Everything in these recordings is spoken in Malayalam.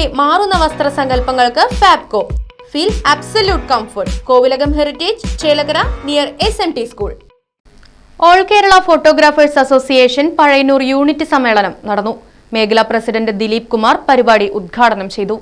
തലമുറയുടെ മാറുന്ന വസ്ത്ര സങ്കല്പങ്ങൾക്ക് Fabco. Feel absolute comfort Kovilakam heritage Chelakkara near S N T school all Kerala photographers association Pazhayannur unit സമ്മേളനം നടന്നു. മേഖലാ പ്രസിഡന്റ് ദിലീപ് കുമാർ പരിപാടി ഉദ്ഘാടനം ചെയ്തു.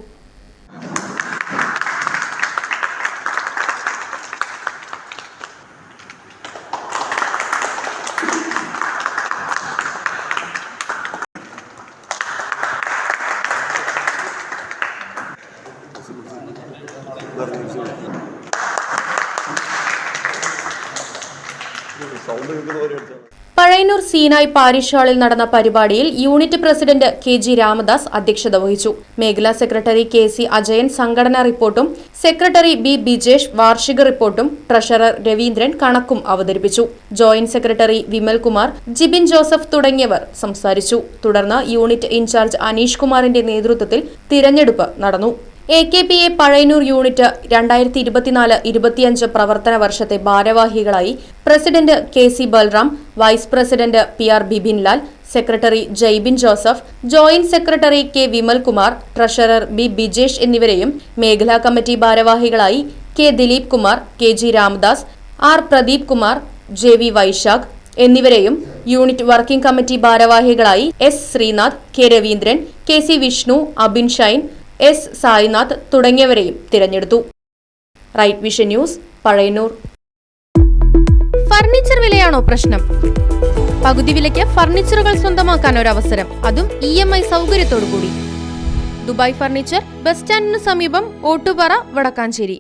പഴയന്നൂർ സീനായ് പാരിഷ് ഹാളിൽ നടന്ന പരിപാടിയിൽ unit president K G Ramadas അധ്യക്ഷത വഹിച്ചു. മേഖലാ സെക്രട്ടറി കെ സി അജയൻ സംഘടനാ റിപ്പോർട്ടും സെക്രട്ടറി ബി ബിജേഷ് വാർഷിക റിപ്പോർട്ടും ട്രഷറർ രവീന്ദ്രൻ കണക്കും അവതരിപ്പിച്ചു. ജോയിന്റ് സെക്രട്ടറി വിമൽകുമാർ ജിബിൻ ജോസഫ് തുടങ്ങിയവർ സംസാരിച്ചു. തുടർന്ന് യൂണിറ്റ് ഇൻചാർജ് അനീഷ് കുമാറിന്റെ നേതൃത്വത്തിൽ തിരഞ്ഞെടുപ്പ് നടന്നു. A K P A Pazhayannur unit രണ്ടായിരത്തി ഇരുപത്തിനാല് ഇരുപത്തിയഞ്ച് പ്രവർത്തന വർഷത്തെ ഭാരവാഹികളായി president K C Balram vice president P R Bibinlal secretary Jaibin Joseph joint secretary K Vimalkumar treasurer B Bijesh എന്നിവരെയും മേഖലാ കമ്മിറ്റി ഭാരവാഹികളായി K Dileep Kumar K G Ramadas R Pradeep Kumar J V Vaishakh എന്നിവരെയും യൂണിറ്റ് വർക്കിംഗ് കമ്മിറ്റി ഭാരവാഹികളായി S Sreenath K Raveendran K C Vishnu Abin Shine S Sainath തുടങ്ങിയവരെയും തിരഞ്ഞെടുത്തു. Right vision news Pazhayannur. Furniture വിലയാണോ പ്രശ്നം? പകുതി വിലയ്ക്ക് ഫർണിച്ചറുകൾ സ്വന്തമാക്കാൻ ഒരു അവസരം അതും ഇ എം ഐ സൗകര്യത്തോടു കൂടി ദുബായ് ഫർണിച്ചർ ബസ് സ്റ്റാൻഡിന് സമീപം ഓട്ടുപാറ വടക്കാഞ്ചേരി.